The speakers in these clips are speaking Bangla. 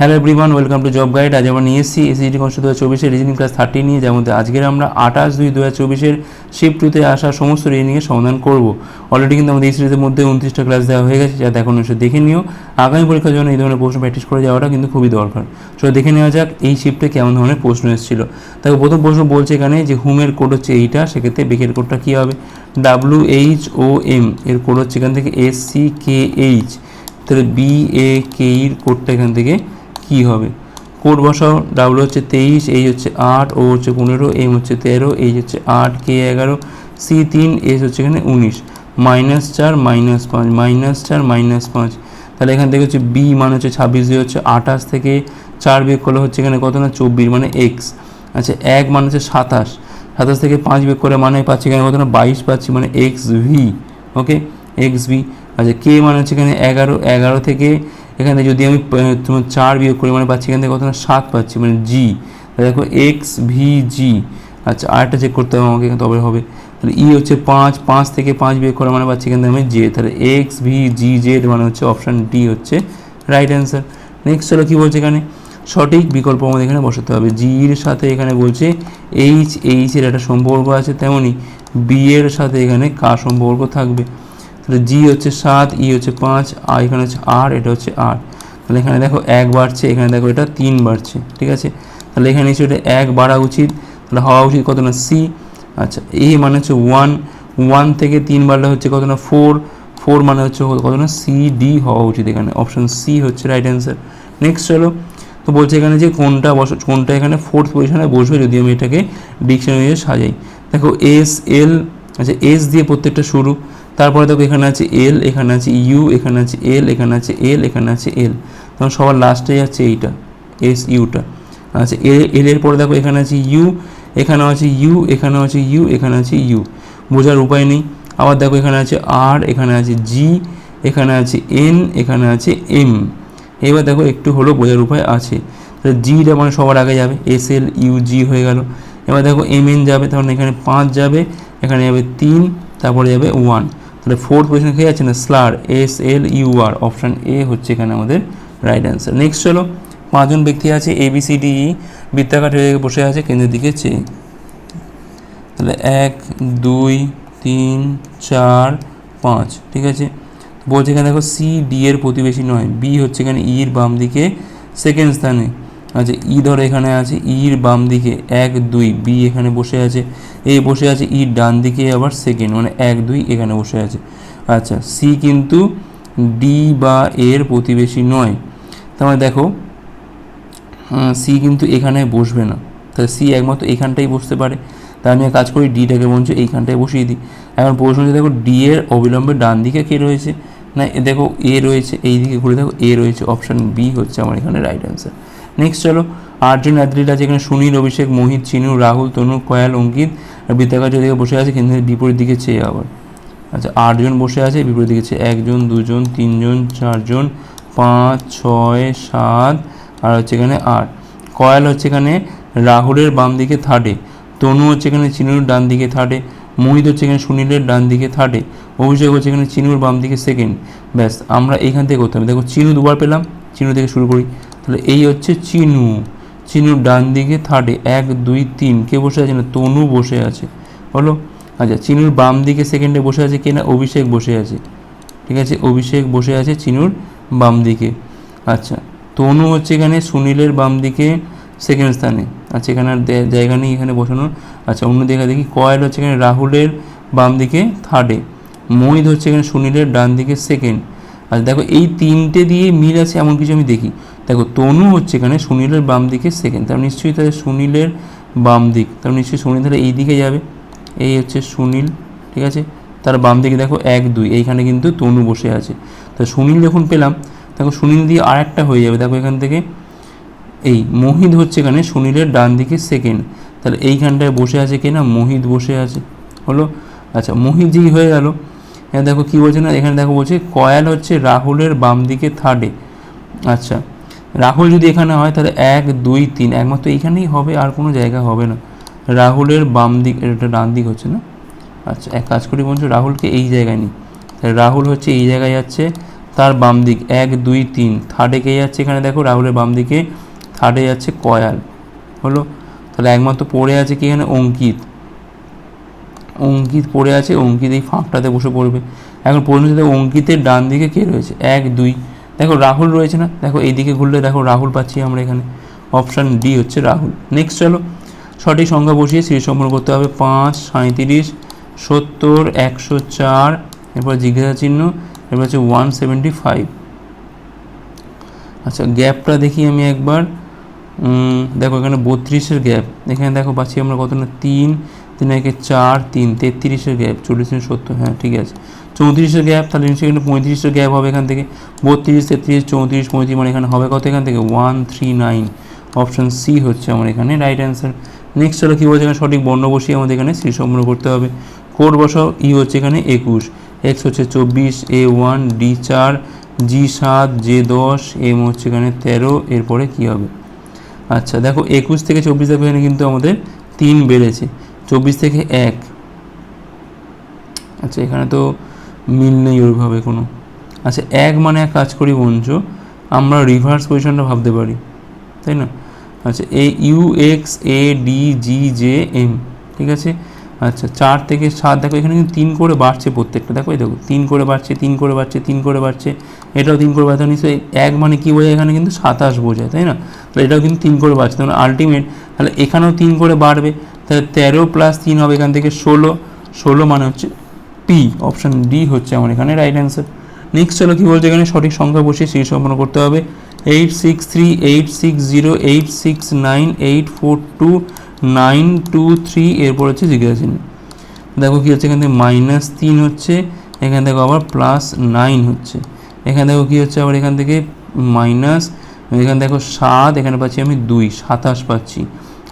Hello everyone welcome to job guide আজ আমরা নিয়ে এসেছি এসিটি কনস্ট দু হাজার রিজনিং ক্লাস থার্টি নিয়ে মধ্যে আজকের আমরা আঠাশ দুই দু হাজার চব্বিশের শিফট টুতে আসা সমস্ত রিজনিংয়ের সমাধান করব। অলরেডি কিন্তু আমাদের এই সিরিজের মধ্যে উনত্রিশটা ক্লাস দেওয়া হয়ে গেছে, যা এখন এসে দেখে নিও। আগামী পরীক্ষার জন্য এই ধরনের প্রশ্ন প্র্যাকটিস করে যাওয়াটা কিন্তু খুবই দরকার। চলো দেখে নেওয়া যাক এই শিফটে কেমন ধরনের প্রশ্ন এসেছিল। তাকে প্রথম প্রশ্ন বলছে এখানে যে হুমের কোড হচ্ছে এইটা? সেক্ষেত্রে বেকের কোডটা কী হবে? ডাব্লিউ এইচ ও এম এর কোড হচ্ছে এখান থেকে এস সি কে এইচ তাহলে বি এ কে ইর কোডটা এখান থেকে কী হবে? কোড বসাও ডাব্লু হচ্ছে তেইশ এই হচ্ছে আট ও হচ্ছে পনেরো এম হচ্ছে তেরো এই হচ্ছে আট কে এগারো সি তিন এস হচ্ছে এখানে উনিশ। মাইনাস চার মাইনাস পাঁচ মাইনাস চার মাইনাস পাঁচ। তাহলে এখান থেকে হচ্ছে বি মানে হচ্ছে ছাব্বিশ দিয়ে হচ্ছে আঠাশ থেকে চার বিয়োগ করলে হচ্ছে এখানে কত না? চব্বিশ মানে এক্স আচ্ছা এক মানে হচ্ছে সাতাশ। সাতাশ থেকে পাঁচ বিয়োগ করে মানে পাচ্ছি এখানে কত না? বাইশ পাচ্ছি মানে X V okay X V আচ্ছা কে মানে হচ্ছে এখানে এগারো এগারো থেকে এখানে যদি আমি তোমার চার বিয়োগ করি মানে পাচ্ছি এখান থেকে কত না? সাত পাচ্ছি মানে জি দেখো এক্স ভি জি আচ্ছা আরেকটা চেক করতে হবে আমাকে তবে হবে। তাহলে ই হচ্ছে পাঁচ পাঁচ থেকে পাঁচ বিয়োগ করা মানে পাচ্ছি এখান থেকে আমি জে তাহলে এক্স ভি জি জেড মানে হচ্ছে অপশান ডি হচ্ছে রাইট অ্যান্সার নেক্সট হলো কী বলছে এখানে? সঠিক বিকল্প আমাদের এখানে বসাতে হবে। জি এর সাথে এখানে বলছে এইচ এইচ এর একটা সম্পর্ক আছে তেমনই। বি এর সাথে এখানে কার সম্পর্ক থাকবে? তাহলে জি হচ্ছে সাত ই হচ্ছে পাঁচ আর এখানে হচ্ছে আর এটা হচ্ছে আট। তাহলে এখানে দেখো এক বাড়ছে, এখানে দেখো এটা তিন বাড়ছে, ঠিক আছে? তাহলে এখানে নিশ্চয়ই এটা এক বাড়া উচিত, তাহলে হওয়া উচিত কত না? সি আচ্ছা এ মানে হচ্ছে ওয়ান ওয়ান থেকে তিন বাড়লে হচ্ছে কত না? ফোর ফোর মানে হচ্ছে কত না? সি ডি হওয়া উচিত এখানে। অপশন সি হচ্ছে রাইট অ্যান্সার নেক্সট চলো, তো বলছে এখানে যে কোনটা বস, কোনটা এখানে ফোর্থ পজিশনে বসবে যদি আমি এটাকে ডিকশনারিতে সাজাই। দেখো এস এল আচ্ছা এস দিয়ে প্রত্যেকটা শুরু। তারপরে দেখো এখানে আছে এল এখানে আছে ইউ এখানে আছে এল এখানে আছে এল এখানে আছে এল তখন সবার লাস্টে যাচ্ছে এইটা এস ইউটা আচ্ছা এ এল এর পরে দেখো এখানে আছে ইউ এখানে আছে ইউ এখানে আছে ইউ এখানে আছে ইউ বোঝার উপায় নেই আবার দেখো এখানে আছে আর এখানে আছে জি এখানে আছে এন এখানে আছে এম এবার দেখো একটু হলো বোঝার উপায় আছে তাহলে জিটা মানে সবার আগে যাবে এস এল ইউ জি হয়ে গেল এবার দেখো এম এন যাবে তখন এখানে পাঁচ যাবে এখানে যাবে তিন তারপরে যাবে ওয়ান তাহলে ফোর্থ পজিশন খেয়ে যাচ্ছে না? Slur S L U R option A হচ্ছে এখানে আমাদের রাইট অ্যান্সার নেক্সট চলো, পাঁচজন ব্যক্তি আছে A B C D E বৃত্তাকার হয়ে বসে আছে, কেন্দ্রের দিকে চেয়ে। তাহলে এক, দুই, তিন, চার, পাঁচ, ঠিক আছে? বলছে এখানে দেখো সি ডি এর প্রতিবেশী নয় বি হচ্ছে এখানে ইর বাম দিকে সেকেন্ড স্থানে। আচ্ছা ই ধরো এখানে আছে, ইর বাম দিকে এক, দুই, বি এখানে বসে আছে, এ বসে আছে ইর ডান দিকে আবার সেকেন্ড মানে এক, দুই এখানে বসে আছে। আচ্ছা সি কিন্তু ডি বা এর প্রতিবেশী নয়। তার দেখো সি কিন্তু এখানে বসবে না। তাহলে সি একমাত্র এখানটাই বসতে পারে। তাই আমি কাজ করি ডিটাকে বলছি এইখানটায় বসিয়ে দিই। এখন প্রশ্ন দেখো ডি এর অবিলম্বে ডান দিকে কে রয়েছে? না দেখো, এ রয়েছে, এই দিকে ঘুরে দেখো, এ রয়েছে। অপশান বি হচ্ছে আমার এখানে রাইট অ্যান্সার নেক্সট চলো আটজন অ্যাথলিট আছে এখানে সুনীল, অভিষেক, মোহিত, চিনু, রাহুল, তনু, কয়াল, অঙ্কিত আর বৃত্তাকার দিকে বসে আছে কিন্তু বিপরীত দিকে চেয়ে আবার। আচ্ছা আটজন বসে আছে, বিপরীত দিকে চেয়ে একজন, দুজন, তিনজন, চারজন, পাঁচ, ছয়, সাত আর হচ্ছে এখানে আট। কয়াল হচ্ছে এখানে রাহুলের বাম দিকে থার্ডে তনু হচ্ছে এখানে চিনুর ডান দিকে থার্ডে মোহিত হচ্ছে এখানে সুনীলের ডান দিকে থার্ডে অভিষেক হচ্ছে এখানে চিনুর বাম দিকে সেকেন্ড ব্যাস, আমরা এখান থেকে করতে হবে। দেখো, চিনু দুবার পেলাম, চিনু থেকে শুরু করি। তাহলে এই হচ্ছে চিনু। চিনুর ডান দিকে থার্ডে এক, দুই, তিন। কে বসে আছে না? তনু বসে আছে। বলো? আচ্ছা চিনুর বাম দিকে সেকেন্ডে বসে আছে কে না? অভিষেক বসে আছে। ঠিক আছে? অভিষেক বসে আছে চিনুর বাম দিকে। আচ্ছা তনু হচ্ছে এখানে সুনীলের বাম দিকে সেকেন্ড স্থানে। আচ্ছা এখানে আর জায়গা নেই এখানে বসানোর। আচ্ছা অন্য জায়গা দেখি। কয়েল হচ্ছে এখানে রাহুলের বাম দিকে থার্ডে মোহিত হচ্ছে এখানে সুনীলের ডান দিকে সেকেন্ড আচ্ছা দেখো, এই তিনটে দিয়ে মিল আছে, এমন কিছু আমি দেখি। দেখো, তনু হচ্ছে এখানে সুনীলের বাম দিকে সেকেন্ড তার নিশ্চয়ই তাহলে সুনীলের বাম দিক। তার নিশ্চয়ই সুনীল তাহলে এই দিকে যাবে। এই হচ্ছে সুনীল, ঠিক আছে? তার বাম দিকে দেখো, এক, দুই। এইখানে কিন্তু তনু বসে আছে। তা সুনীল যখন পেলাম, দেখো সুনীল দিয়ে আর একটা হয়ে যাবে। দেখো এখান থেকে, এই মোহিত হচ্ছে এখানে সুনীলের ডান দিকে সেকেন্ড তাহলে এইখানটায় বসে আছে কি না? মোহিত বসে আছে। হলো? আচ্ছা মোহিত যেই হয়ে গেল দেখো কী বলছে না? এখানে দেখো বলছে, কয়াল হচ্ছে রাহুলের বাম দিকে থার্ডে আচ্ছা রাহুল যদি এখানে হয়, তাহলে এক, দুই, তিন, একমাত্র এইখানেই হবে, আর কোনো জায়গা হবে না। রাহুলের বাম দিক, এটা ডান দিক হচ্ছে না? আচ্ছা এক কাজ করি বলছো রাহুলকে এই জায়গায় নিই। তাহলে রাহুল হচ্ছে এই জায়গায় যাচ্ছে, তার বাম দিক, এক, দুই, তিন। থার্ডে কে যাচ্ছে এখানে দেখো, রাহুলের বাম দিকে। থার্ডে যাচ্ছে কয়াল। হলো? তাহলে একমাত্র পড়ে আছে কি এখানে? অঙ্কিত। অঙ্কিত পড়ে আছে, অঙ্কিত এই ফাঁকটাতে বসে পড়বে। এখন হচ্ছে অঙ্কিতের ডান দিকে কে রয়েছে? এক, দুই। দেখো রাহুল রয়েছে না? দেখো এইদিকে ঘুরলে দেখো রাহুল পাচ্ছি আমরা এখানে। অপশান ডি হচ্ছে রাহুল। নেক্সট চলো। সঠিক সংখ্যা বসিয়ে সিরিজ সম্পন্ন করতে হবে। পাঁচ সাঁত্রিশ সত্তর, একশো চার, এরপর জিজ্ঞাসা চিহ্ন, এরপর হচ্ছে ওয়ান সেভেন্টি ফাইভ আচ্ছা গ্যাপটা দেখি আমি একবার। দেখো এখানে বত্রিশের গ্যাপ। এখানে দেখো পাচ্ছি আমরা কত না? তিন তিন একে চার, তিন, তেত্রিশের গ্যাপ চল্লিশ তিন সত্তর হ্যাঁ ঠিক আছে। চৌত্রিশের গ্যাপ, তাহলে এখানে পঁয়ত্রিশের গ্যাপ হবে এখান থেকে। বত্রিশ, তেত্রিশ, চৌত্রিশ, পঁয়ত্রিশ মানে এখানে হবে কত এখান থেকে? One three nine option C হচ্ছে আমার এখানে রাইট অ্যান্সার নেক্সট হলো কী বলছে এখানে? সঠিক বর্ণ বসিয়ে আমাদের এখানে সি সম্পূর্ণ করতে হবে। কোড বসাও ই হচ্ছে এখানে একুশ। এক্স হচ্ছে চব্বিশ এ ওয়ান ডি চার জি সাত জে দশ এম হচ্ছে এখানে তেরো, এরপরে কী হবে? আচ্ছা দেখো একুশ থেকে চব্বিশ দেখো এখানে কিন্তু আমাদের তিন বেড়েছে। চব্বিশ থেকে এক। আচ্ছা এখানে তো মিল নেই ওইভাবে কোনো। আচ্ছা এক মানে এক কাজ করি বঞ্চ, আমরা রিভার্স পজিশনটা ভাবতে পারি, তাই না? আচ্ছা এই U X A D G J M ঠিক আছে? আচ্ছা চার থেকে সাত, দেখো এখানে কিন্তু তিন করে বাড়ছে প্রত্যেকটা, দেখো এই দেখো, তিন করে বাড়ছে, তিন করে বাড়ছে, তিন করে বাড়ছে, এটাও তিন করে বাড়ছে, নিশ্চয়ই এক মানে কী বোঝায়? এখানে কিন্তু সাতাশ বোঝায়, তাই না? তাহলে এটাও কিন্তু তিন করে বাড়ছে, তাহলে আলটিমেট তাহলে এখানেও তিন করে বাড়বে তাহলে তেরো প্লাস তিন হবে এখান থেকে ষোলো। ষোলো মানে হচ্ছে পি অপশান ডি হচ্ছে আমার এখানে রাইট অ্যান্সার নেক্সট চলো কী বলছে এখানে? সঠিক সংখ্যা বসিয়ে সেই সম্পন্ন করতে হবে। Eight six three eight six zero eight six nine eight four two nine two three এরপর হচ্ছে জিজ্ঞাসা দেখো কী হচ্ছে? এখান থেকে মাইনাস তিন হচ্ছে, এখান থেকে আবার প্লাস নাইন হচ্ছে। এখানে দেখো কী হচ্ছে? আবার এখান থেকে মাইনাস এখানে দেখো সাত, এখানে পাচ্ছি আমি দুই, সাতাশ পাচ্ছি।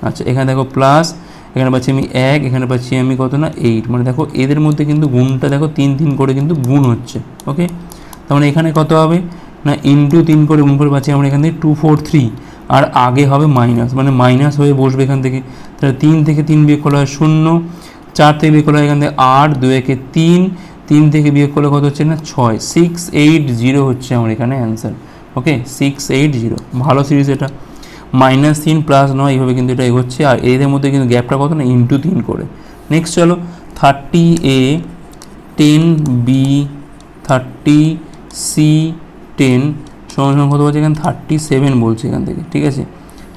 আচ্ছা এখানে দেখো প্লাস এখানে পাচ্ছি আমি এক, এখানে পাচ্ছি আমি কত না এইট মানে দেখো এদের মধ্যে কিন্তু গুণটা দেখো তিন তিন করে কিন্তু গুণ হচ্ছে ওকে তার মানে এখানে কত হবে? না ইন্টু তিন করে গুণ করে পাচ্ছি আমরা এখান থেকে টু ফোর থ্রি আর আগে হবে মাইনাস মানে মাইনাস হয়ে বসবে এখান থেকে। তাহলে তিন থেকে তিন বিয়োগ করা হয় শূন্য, চার থেকে বিয়োগ করা হয় এখান থেকে আট দু একে তিন তিন থেকে বিয়োগ করলে কত হচ্ছে না ছয়? সিক্স এইট জিরো হচ্ছে আমার এখানে answer okay six eight zero ভালো সিরিজ এটা। মাইনাস তিন প্লাস নয়, এইভাবে কিন্তু এটা এগোচ্ছে। আর এদের মধ্যে কিন্তু গ্যাপটা কত না? ইন্টু তিন করে। নেক্সট চলো thirty A ten B thirty C ten সমান কত বলছে এখানে? থার্টি সেভেন বলছে এখান থেকে, ঠিক আছে?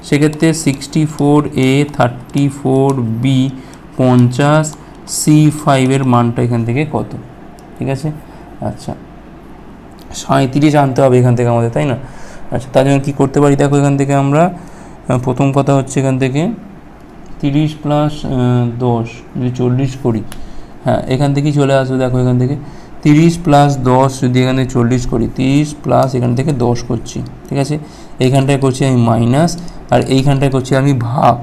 সেক্ষেত্রে sixty four A thirty four B পঞ্চাশ সি ফাইভের মানটা এখান থেকে কত? ঠিক আছে? আচ্ছা। সাঁত্রিশ আনতে হবে এখান থেকে আমাদের, তাই না? আচ্ছা তার জন্য কী করতে পারি? দেখো এখান থেকে আমরা প্রথম কথা হচ্ছে এখান থেকে তিরিশ প্লাস দশ, যদি চল্লিশ করি হ্যাঁ এখান থেকেই চলে আসবে, দেখো এখান থেকে তিরিশ প্লাস দশ, যদি এখান থেকে চল্লিশ করি, তিরিশ প্লাস এখান থেকে দশ করছি, ঠিক আছে? এইখানটায় করছি আমি মাইনাস আর এইখানটায় করছি আমি ভাগ,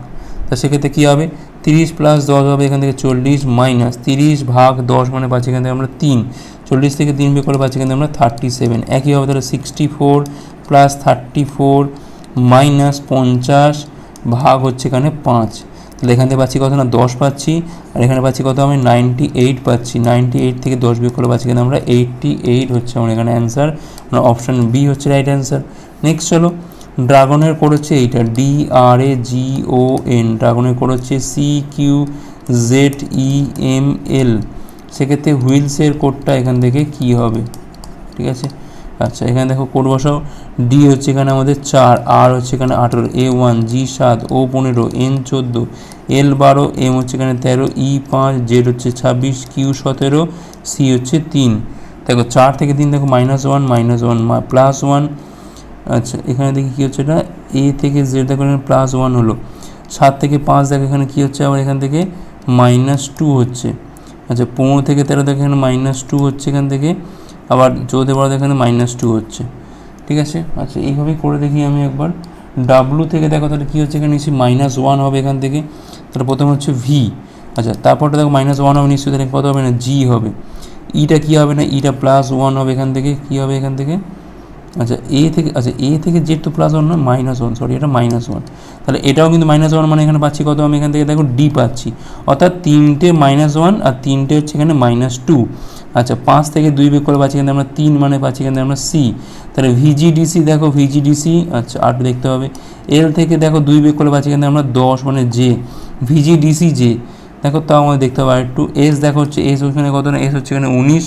তা সেক্ষেত্রে কী হবে? তিরিশ প্লাস দশ হবে এখান থেকে চল্লিশ মাইনাস তিরিশ ভাগ দশ মানে পাচ্ছি এখান থেকে আমরা তিন, চল্লিশ থেকে তিন বিয়োগ করে পাচ্ছি এখান থেকে আমরা থার্টি সেভেন একইভাবে তাহলে sixty four plus thirty four minus পঞ্চাশ ভাগ হচ্ছে এখানে পাঁচ। তাহলে এখান থেকে পাচ্ছি কত? না, দশ পাচ্ছি। আর এখানে পাচ্ছি কত? আমি নাইনটি এইট পাচ্ছি। নাইনটি এইট থেকে দশ বিয়োগ করে পাচ্ছি কিন্তু আমরা এইটটি এইট হচ্ছে আমার এখানে অ্যান্সার মানে অপশান বি হচ্ছে রাইট অ্যান্সার নেক্সট চলো। ড্রাগনের কোড হচ্ছে এইটা। D R A G O N ড্রাগনের কোড হচ্ছে C Q Z E M L সেক্ষেত্রে হুইলসের কোডটা এখান থেকে কি হবে? ঠিক আছে? আচ্ছা এখানে দেখো কোড বসাও। ডি হচ্ছে এখানে আমাদের চার আর হচ্ছে এখানে আঠেরো এ ওয়ান জি সাত ও পনেরো এন চোদ্দ এল বারো এম হচ্ছে এখানে তেরো ই পাঁচ জেড হচ্ছে ছাব্বিশ কিউ সতেরো সি হচ্ছে তিন। দেখো চার থেকে তিন দেখো minus one minus one plus one আচ্ছা এখানে দেখি কী হচ্ছে এটা? এ থেকে জেড দেখো এখানে প্লাস ওয়ান হলো। সাত থেকে পাঁচ দেখো এখানে কী হচ্ছে? আবার এখান থেকে মাইনাস টু হচ্ছে। আচ্ছা পনেরো থেকে তেরো দেখো এখানে মাইনাস টু হচ্ছে এখান থেকে। আবার চৌদ্দ বড় এখানে মাইনাস টু হচ্ছে, ঠিক আছে? আচ্ছা এইভাবেই করে দেখি আমি একবার। ডাব্লু থেকে দেখো তাহলে কী হচ্ছে এখানে? নিশ্চয়ই মাইনাস ওয়ান হবে এখান থেকে। তাহলে প্রথমে হচ্ছে ভি আচ্ছা তারপরটা দেখো মাইনাস ওয়ান হবে, নিশ্চয়ই কত হবে না? জি হবে। ইটা কী হবে না? ইটা প্লাস ওয়ান হবে এখান থেকে। কী হবে এখান থেকে? আচ্ছা এ থেকে আচ্ছা এ থেকে জেড তো প্লাস ওয়ান না মাইনাস ওয়ান সরি এটা মাইনাস ওয়ান তাহলে এটাও কিন্তু মাইনাস ওয়ান মানে এখানে পাচ্ছি কত? আমি এখান থেকে দেখো ডি পাচ্ছি। অর্থাৎ তিনটে মাইনাস ওয়ান আর তিনটে হচ্ছে এখানে মাইনাস টু আচ্ছা পাঁচ থেকে দুই বেগ করে পাচ্ছি কিন্তু আমরা তিন মানে পাচ্ছি কিন্তু আমরা সি তাহলে ভিজিডিসি দেখো ভিজিডিসি আচ্ছা আট দেখতে হবে। এল থেকে দেখো দুই বেগ করে পাচ্ছি এখানে আমরা দশ মানে জে ভিজিডিসি জে দেখো, তাও আমাদের দেখতে হবে একটু এস দেখো হচ্ছে এস ওখানে কত? না এস হচ্ছে এখানে উনিশ।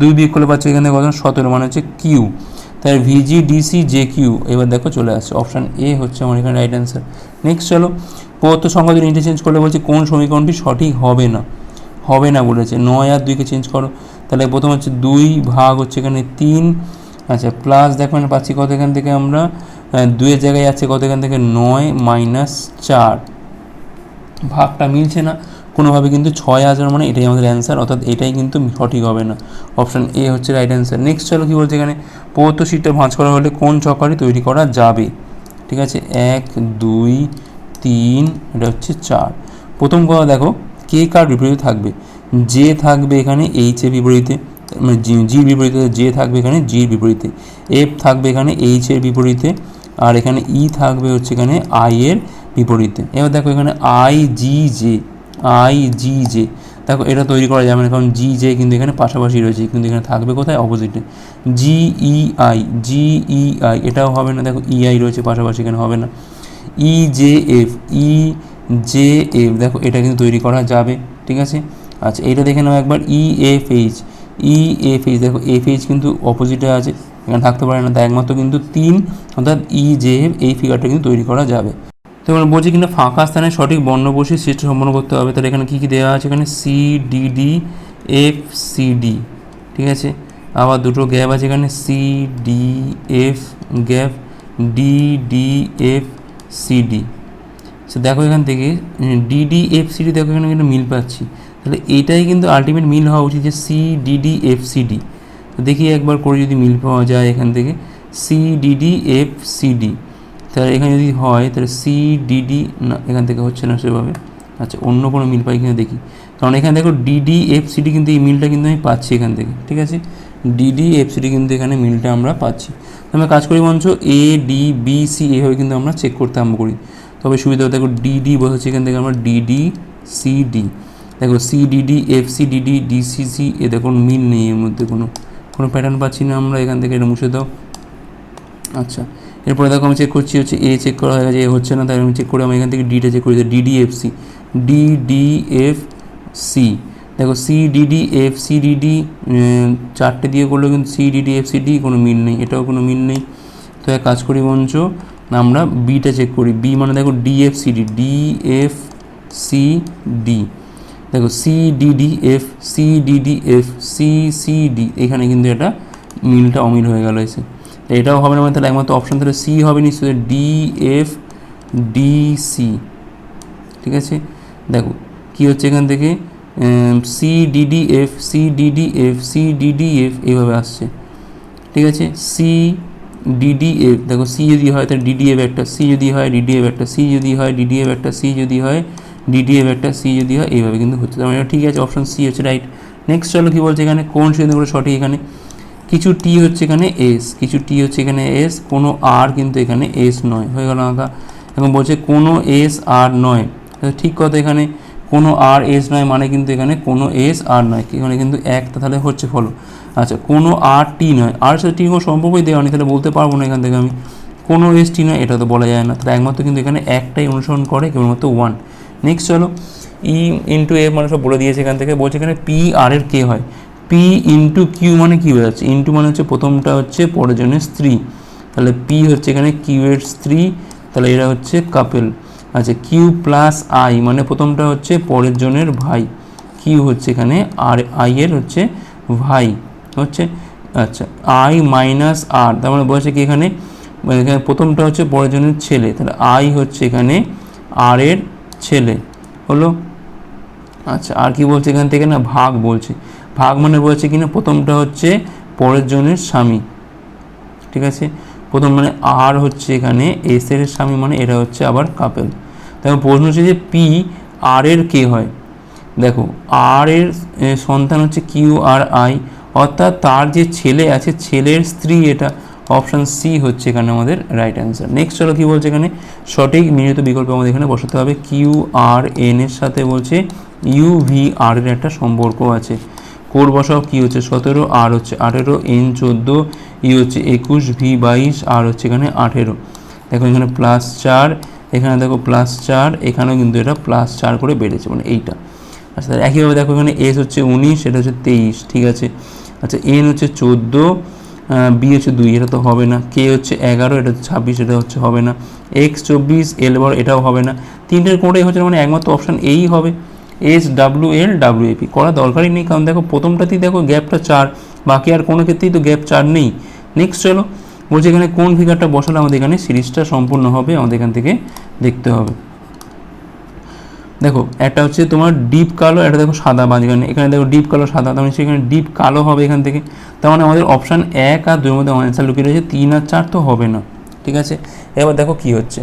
দুই বিয়োগ করলে পাচ্ছি এখানে কত? সতেরো মানে হচ্ছে কিউ তাই ভিজি ডিসি জে কিউ এবার দেখো চলে আসছে। অপশান এ হচ্ছে আমার এখানে রাইট অ্যান্সার নেক্সট চলো পত্র সংখ্যা যদি ইন্টারচেঞ্জ করলে বলছে কোন সমীকরণটি সঠিক হবে না। হবে না বলেছে। নয় আর দুইকে চেঞ্জ করো। তাহলে প্রথম হচ্ছে দুই ভাগ হচ্ছে এখানে তিন। আচ্ছা প্লাস দেখো মানে পাচ্ছি কত এখান থেকে আমরা? আহ, দুইয়ের জায়গায় যাচ্ছে কত এখান থেকে? নয় মাইনাস চার। ভাগটা মিলছে না। কোনোভাবে কিন্তু ছয় হাজার মানে এটাই আমাদের অ্যান্সার অর্থাৎ এটাই কিন্তু সঠিক হবে না। অপশান এ হচ্ছে রাইট অ্যান্সার নেক্সট চলো কী বলছে এখানে? পৌত্র শীটটা ভাঁজ করা হলে কোন চকারি তৈরি করা যাবে? ঠিক আছে? এক, দুই, তিন, এটা হচ্ছে চার। প্রথম কথা দেখো, কে কার বিপরীতে থাকবে? যে থাকবে এখানে এইচ এর বিপরীতে মানে জির বিপরীতে জে থাকবে এখানে জির বিপরীতে। এফ থাকবে এখানে এইচ এর বিপরীতে, আর এখানে ই থাকবে হচ্ছে এখানে আই এর বিপরীতে। এবার দেখো এখানে I G J I G J. দেখো, এটা তৈরি করা যাবে না কারণ জি জে কিন্তু এখানে পাশাপাশি রয়েছে, কিন্তু এখানে থাকবে কোথায়? অপোজিটে জি E I, G E I, এটাও হবে না, দেখো, ই আই রয়েছে পাশাপাশি, এখানে হবে না। E J F, E J F, দেখো, এটা কিন্তু তৈরি করা যাবে, ঠিক আছে? আচ্ছা এটা দেখে নাও একবার, E F H, E F H, দেখো, এফ এইচ কিন্তু অপোজিটে আছে, এখানে থাকতে পারে না, তাই একমাত্র কিন্তু তিন, অর্থাৎ ই জে এফ, এই ফিগারটা কিন্তু তৈরি করা যাবে। তো এবার বলছি কিন্তু ফাঁকা স্থানে সঠিক বর্ণ বসে সৃষ্টি সম্পন্ন করতে হবে। তাহলে এখানে কী কী দেওয়া আছে? এখানে C D D F C D ঠিক আছে? আবার দুটো গ্যাপ আছে এখানে C D F gap D D F C D so দেখো এখান থেকে ডিডি এফ সিডি দেখো এখানে কিন্তু মিল পাচ্ছি। তাহলে এটাই কিন্তু আলটিমেট মিল হওয়া উচিত যে সি ডিডি এফ সিডি তো দেখি একবার করে যদি মিল পাওয়া যায় এখান থেকে। সি ডিডি এফ সিডি তাহলে এখানে যদি হয়, তাহলে সি ডিডি না, এখান থেকে হচ্ছে না সেভাবে। আচ্ছা অন্য কোনো মিল পাই কিনা দেখি। কারণ এখানে দেখো ডিডি এফ সিডি কিন্তু এই মিলটা কিন্তু আমি পাচ্ছি এখান থেকে, ঠিক আছে? ডিডি এফ সিডি কিন্তু এখানে মিলটা আমরা পাচ্ছি। আমরা কাজ করি মঞ্চ এ ডি বি সি এইভাবে কিন্তু আমরা চেক করতে আরম্ভ করি। তবে সুবিধা দেখো ডিডি বসাচ্ছি এখান থেকে আমরা ডিডি সিডি দেখো C C D D F C D D D C C A দেখো মিল নেই এর মধ্যে কোনো। কোনো প্যাটার্ন পাচ্ছি না আমরা এখান থেকে, এটা মুছে দাও। আচ্ছা এরপরে দেখো আমি চেক করছি হচ্ছে এ চেক করা হয়ে গেছে এ হচ্ছে না, তাই আমি চেক করে আমি এখান থেকে ডিটা চেক করি D D D D F C C D D F C দেখো C D D F C D D চারটে দিয়ে করলেও কিন্তু C D D F C D কোনো মিল নেই, এটাও কোনো মিল নেই। তো এক কাজ করি বঞ্চ আমরা বিটা চেক করি বি মানে দেখো D F C D D F C D দেখো C D D F C D D F C C D এখানে কিন্তু এটা মিলটা অমিল হয়ে গেল এসে তো এটাও হবে না মানে তাহলে একমাত্র অপশন তাহলে সি হবে নিশ্চয়ই ডি এফ ডি সি ঠিক আছে? দেখো, কি হচ্ছে এখান থেকে? C D D F C D D F C D D F এইভাবে আসছে, ঠিক আছে? সি ডিডিএফ দেখো সি যদি হয় তাহলে ডিডিএফ একটা সি যদি হয় ডিডিএফ একটা সি যদি হয় ডিডিএফ একটা সি যদি হয় ডিডিএফ একটা সি যদি হয়, এইভাবে কিন্তু হচ্ছে। তার মানে ঠিক আছে অপশন সি হচ্ছে রাইট নেক্সট চলো কী বলছে এখানে? কোন শ্রেণীগুলো সঠিক এখানে? কিছু টি হচ্ছে এখানে এস কিছু টি হচ্ছে এখানে এস কোনো আর কিন্তু এখানে এস নয়। হয়ে গেল আঁকা। এবং বলছে কোনো এস আর নয়। ঠিক কথা এখানে, কোনো আর এস নয় মানে কিন্তু এখানে কোনো এস আর নয়। এখানে কিন্তু একটা তাহলে হচ্ছে ফলো। আচ্ছা কোনো আর টি নয়। আর সাথে টি কোনো সম্পর্কই দেওয়া নেই, তাহলে বলতে পারব না এখান থেকে আমি। কোনো এস টি নয়, এটা তো বলা যায় না। তাহলে একমাত্র কিন্তু এখানে একটাই অনুসরণ করে, কেবলমাত্র ওয়ান নেক্সট চলো ই ইন্টু এফ মানে সব বলে দিয়েছে এখান থেকে। বলছে এখানে পি আর এর কে হয়। পি ইন্টু কিউ মানে কী বোঝাচ্ছে ইন্টু মানে হচ্ছে প্রথমটা হচ্ছে পরের স্ত্রী। তাহলে পি হচ্ছে এখানে কিউ এর স্ত্রী, তাহলে এরা হচ্ছে কাপেল আচ্ছা কিউ প্লাস আই মানে প্রথমটা হচ্ছে পরের জনের ভাই। কিউ হচ্ছে এখানে আর আই এর হচ্ছে ভাই। হচ্ছে? আচ্ছা আই মাইনাস আর তার মানে বলছে কি এখানে? এখানে প্রথমটা হচ্ছে পরের জনের ছেলে। তাহলে আই হচ্ছে এখানে আর এর ছেলে। হলো? আচ্ছা আর কি বলছে এখান থেকে না? ভাগ বলছে। ভাগ মানে বলছে কি না প্রথমটা হচ্ছে পরের জনের স্বামী। ঠিক আছে? প্রথম মানে আর হচ্ছে এখানে, এস এর স্বামী মানে এটা হচ্ছে আবার কাপেল তারপর প্রশ্ন হচ্ছে যে পি আর এর কে হয়? দেখো, আর এর সন্তান হচ্ছে কিউ আর আই। অর্থাৎ তার যে ছেলে আছে, ছেলের স্ত্রী এটা। অপশান সি হচ্ছে এখানে আমাদের রাইট অ্যান্সার নেক্সট চলো কী বলছে এখানে? সঠিক মিলিত বিকল্প আমাদের এখানে বসাতে হবে। কিউ আর এন এর সাথে বলছে, ইউ ভি আর এর একটা সম্পর্ক আছে। কোড বসাও কি হচ্ছে? সতেরো, আর হচ্ছে আঠেরো, এন চোদ্দ, ই হচ্ছে একুশ, ভি বাইশ, আর হচ্ছে এখানে আঠেরো। দেখো এখানে প্লাস চার, এখানে দেখো প্লাস চার, এখানেও কিন্তু এটা প্লাস চার করে বেড়েছে মানে এইটা। আচ্ছা একইভাবে দেখো এখানে এস হচ্ছে উনিশ, এটা হচ্ছে তেইশ, ঠিক আছে? আচ্ছা এন হচ্ছে চোদ্দ বি হচ্ছে দুই, এটা তো হবে না। কে হচ্ছে এগারো, এটা ছাব্বিশ, এটা হচ্ছে হবে না। এক্স চব্বিশ এল বারো এটাও হবে না। তিনটের কোনটাই হচ্ছে মানে একমাত্র অপশান এই হবে। S W L W A P করা দরকারই নেই, কারণ দেখো প্রথমটাতেই দেখো গ্যাপটা চার, বাকি আর কোনো ক্ষেত্রেই তো গ্যাপ চার নেই। নেক্সট চলো, বলছে এখানে কোন ফিগারটা বসালে আমাদের এখানে সিরিজটা সম্পূর্ণ হবে, আমাদের এখান থেকে দেখতে হবে। দেখো, একটা হচ্ছে তোমার ডিপ কালো, একটা দেখো সাদা মাঝখানে এখানে দেখো ডিপ কালো, সাদা, তার মানে সেখানে ডিপ কালো হবে এখান থেকে। তার মানে আমাদের অপশান এক আর দুইয়ের মধ্যে অ্যান্সার লুকিয়ে রয়েছে, তিন আর চার তো হবে না। ঠিক আছে? এবার দেখো কি হচ্ছে।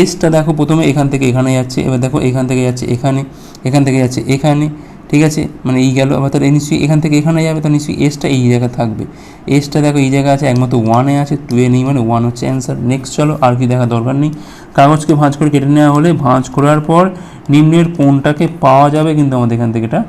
এসটা দেখো প্রথমে, এখান থেকে এখানে যাচ্ছে, এবার দেখো এখান থেকে যাচ্ছে এখানে, এখান থেকে যাচ্ছে এখানে, ঠিক আছে? মানে এই গেল, আবার তাহলে নিশ্চয়ই এখান থেকে এখানে যাবে তো নিশ্চয়ই এসটা এই জায়গায় থাকবে। এসটা দেখো এই জায়গায় আছে, একমাত্র ওয়ানে আছে টুয়ে নেই মানে ওয়ান হচ্ছে অ্যান্সার নেক্সট চলো, আর কি দেখা দরকার নেই। কাগজকে ভাঁজ করে কেটে নেওয়া হলে, ভাঁজ করার পর নিম্নের কোনটাকে পাওয়া যাবে, কিন্তু আমাদের এখান থেকে এটা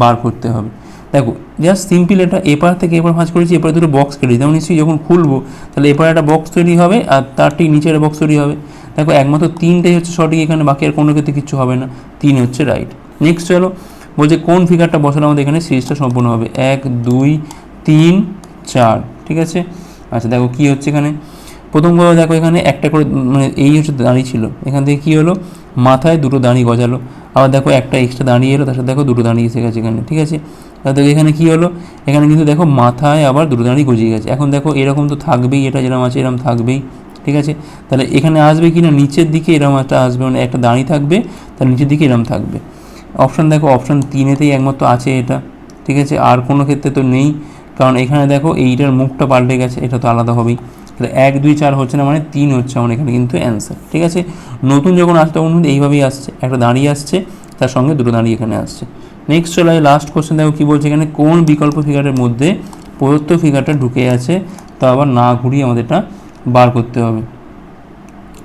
বার করতে হবে। দেখো জাস্ট সিম্পল এটা, এপার থেকে এপার ভাঁজ করেছি, এপারে দুটো বক্স কেটেছি। যেমন নিশ্চয়ই যখন খুলবো, তাহলে এপারে একটা বক্স তৈরি হবে, আর তার ঠিক নিচে একটা বক্স তৈরি হবে। দেখো, একমাত্র তিনটাই হচ্ছে সঠিক এখানে, বাকি আর কোনো ক্ষেত্রে কিচ্ছু হবে না। তিন হচ্ছে রাইট নেক্সট চলো বলছে কোন ফিগারটা বসালে আমাদের এখানে সিরিজটা সম্পূর্ণ হবে? এক, দুই, তিন, চার, ঠিক আছে? আচ্ছা দেখো কী হচ্ছে এখানে? প্রথম কথা দেখো এখানে একটা করে মানে এই হচ্ছে দাঁড়ি ছিল। এখান থেকে কী হলো? মাথায় দুটো দাঁড়ি গজালো। আবার দেখো একটা এক্সট্রা দাঁড়িয়ে এলো, তার সাথে দেখো দুটো দাঁড়িয়ে এসে গেছে এখানে, ঠিক আছে? দেখো এখানে কী হলো? এখানে কিন্তু দেখো মাথায় আবার দুটো দাঁড়ি গজিয়ে গেছে। এখন দেখো এরকম তো থাকবেই, এটা যেরকম আছে এরকম থাকবেই। ঠিক আছে? তাহলে এখানে আসবে কি না? নিচের দিকে এরকম একটা আসবে মানে একটা দাঁড়িয়ে থাকবে তার নিচের দিকে এরকম থাকবে। অপশান দেখো অপশান তিনেতেই একমাত্র আছে এটা, ঠিক আছে? আর কোনো ক্ষেত্রে তো নেই, কারণ এখানে দেখো এইটার মুখটা পাল্টে গেছে, এটা তো আলাদা হবেই। তাহলে এক, দুই, চার হচ্ছে না মানে তিন হচ্ছে আমার এখানে কিন্তু অ্যান্সার ঠিক আছে? নতুন যখন আসছে তখন কিন্তু এইভাবেই আসছে, একটা দাঁড়িয়ে আসছে, তার সঙ্গে দুটো দাঁড়িয়ে এখানে আসছে। নেক্সট চলে লাস্ট কোশ্চেন দেখো কী বলছে এখানে, কোন বিকল্প ফিগারের মধ্যে প্রদত্ত ফিগারটা ঢুকে আছে? তা আবার না ঘুরিয়ে আমাদেরটা বার করতে হবে।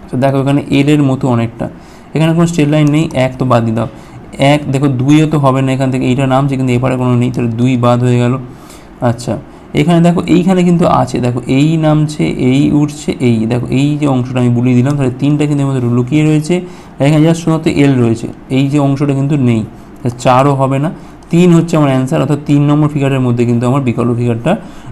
তো দেখো এখানে এল এর মতো অনেকটা। এখানে কোনো স্ট্রেট লাইন নেই, এক তো বাদ দিয়ে দাও। এক, দেখো দুইও তো হবে না এখান থেকে, এইটা নামছে কিন্তু এপারে কোনো নেই, তাহলে দুই বাদ হয়ে গেল। আচ্ছা এখানে দেখো, এইখানে কিন্তু আছে, দেখো, এই নামছে, এই উঠছে, এই, দেখো, এই যে অংশটা আমি বুলিয়ে দিলাম, তাহলে তিনটা কিন্তু এর মধ্যে লুকিয়ে রয়েছে এখানে জাস্ট শুধুমাত্র এল রয়েছে, এই যে অংশটা কিন্তু নেই চারও হবে না। তিন হচ্ছে আমার অ্যান্সার অর্থাৎ তিন নম্বর ফিগারের মধ্যে কিন্তু আমার বিকল্প ফিগারটা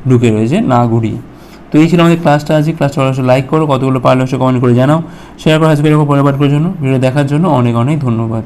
ঢুকে রয়েছে, না ঘুরিয়ে। তো এই ছিল আমাদের ক্লাসটা আছে ক্লাসটা অবশ্যই লাইক করো, কতগুলো পারলে অবশ্যই কমেন্ট করে জানাও। শেয়ার করো আজকে এরকম পরিবার করার জন্য। ভিডিও দেখার জন্য অনেক অনেক ধন্যবাদ।